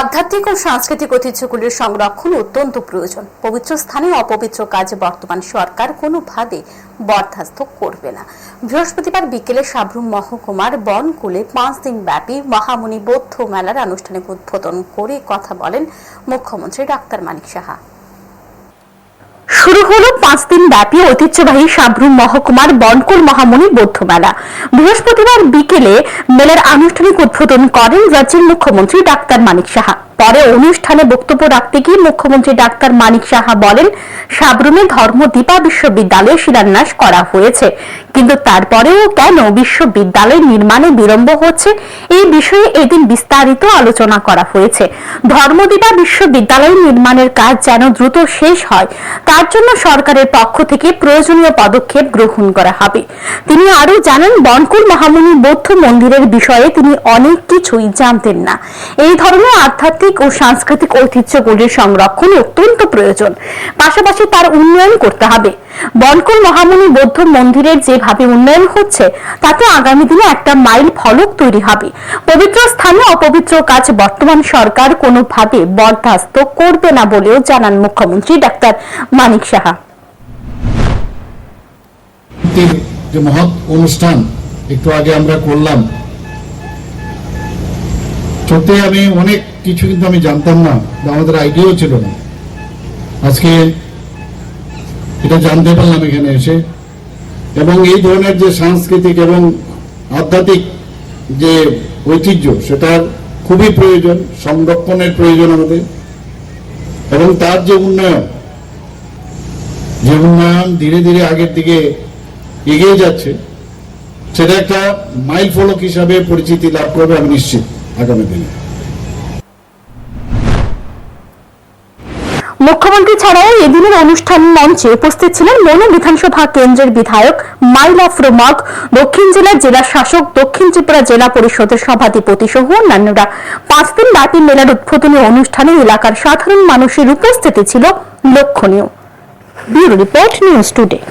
আধ্যাত্মিক ও সাংস্কৃতিক ঐতিহ্যগুলির সংরক্ষণ অত্যন্ত প্রয়োজন। পবিত্র স্থানে অপবিত্র কাজে বর্তমান সরকার কোনোভাবে বরখাস্ত করবে না। বৃহস্পতিবার বিকেলে সাবরুম মহকুমার বনকুলে পাঁচ দিন ব্যাপী মহামুনি বৌদ্ধ মেলার আনুষ্ঠানিক উদ্বোধন করে কথা বলেন মুখ্যমন্ত্রী ডাক্তার মানিক সাহা। শুরু হলো পাঁচ দিন ব্যাপী ঐতিহ্যবাহী সাবরুম মহকুমার বনকুল মহামুনি বৌদ্ধ মেলা। বৃহস্পতিবার বিকেলে মেলার আনুষ্ঠানিক উদ্বোধন করেন রাজ্যের মুখ্যমন্ত্রী ডাক্তার মানিক সাহা। পরে অনুষ্ঠানে বক্তব্য রাখতে গিয়ে মুখ্যমন্ত্রী ডাক্তার মানিক সাহা বলেন, সাবরুমে ধর্ম দীপা বিশ্ববিদ্যালয় শিলান্যাস করা হয়েছে। কিন্তু তারপরেও কেন বিশ্ববিদ্যালয় নির্মাণে বিলম্ব হচ্ছে? এই বিষয়ে এদিন বিস্তারিত আলোচনা করা হয়েছে। ধর্মদীপা বিশ্ববিদ্যালয় নির্মাণের কাজ যেন দ্রুত শেষ হয়, তার জন্য সরকারের পক্ষ থেকে প্রয়োজনীয় পদক্ষেপ গ্রহণ করা হবে। তিনি আরও জানান, বনকুল মহামুনি বৌদ্ধ মন্দিরের বিষয়ে তিনি অনেক কিছুই জানতেন না। এই ধরনের আধ্যাত্মিক ও সাংস্কৃতিক ঐতিহ্যগুলির সংরক্ষণ অত্যন্ত প্রয়োজন। পাশাপাশি তার উন্নয়ন করতে হবে। বনকুল মহামুনি বৌদ্ধ মন্দিরের যেভাবে উন্নয়ন হচ্ছে, তাতে আগামী দিনে একটা মাইল ফলক তৈরি হবে। পবিত্র স্থানে অপবিত্র কাজ বর্তমান সরকার কোনোভাবে বরদাস্ত করবে না বলেও জানান মুখ্যমন্ত্রী ডাক্তার মানিক সাহা। যে মহৎ অনুষ্ঠান একটু আগে আমরা করলাম সত্যি আমি অনেক কিছু কিন্তু আমি জানতাম না আমাদের আইডিয়াও ছিল না। আজকে এটা জানতে পারলাম এখানে এসে। এবং এই ধরনের যে সাংস্কৃতিক এবং আধ্যাত্মিক যে ঐতিহ্য সেটার খুবই প্রয়োজন, সংরক্ষণের প্রয়োজন আমাদের। এবং তার যে উন্নয়ন যে উন্নয়ন ধীরে ধীরে আগের দিকে এগিয়ে যাচ্ছে, সেটা একটা মাইল ফলক হিসাবে পরিচিতি লাভ করবে আমি নিশ্চিত। আগামী দিনে। মুখ্যমন্ত্রী ছাড়াও এদিনের অনুষ্ঠান মঞ্চে উপস্থিত ছিলেন মনু বিধানসভা কেন্দ্রের বিধায়ক মাইলা ফ্রোমক দক্ষিণ জেলার জেলা শাসক, দক্ষিণ ত্রিপুরা জেলা পরিষদের সভাধিপতি সহ অন্যান্যরা। পাঁচ দিন ব্যাপী মেলার উদ্বোধনী অনুষ্ঠানে এলাকার সাধারণ মানুষের উপস্থিতি ছিল লক্ষণীয়। Report news today.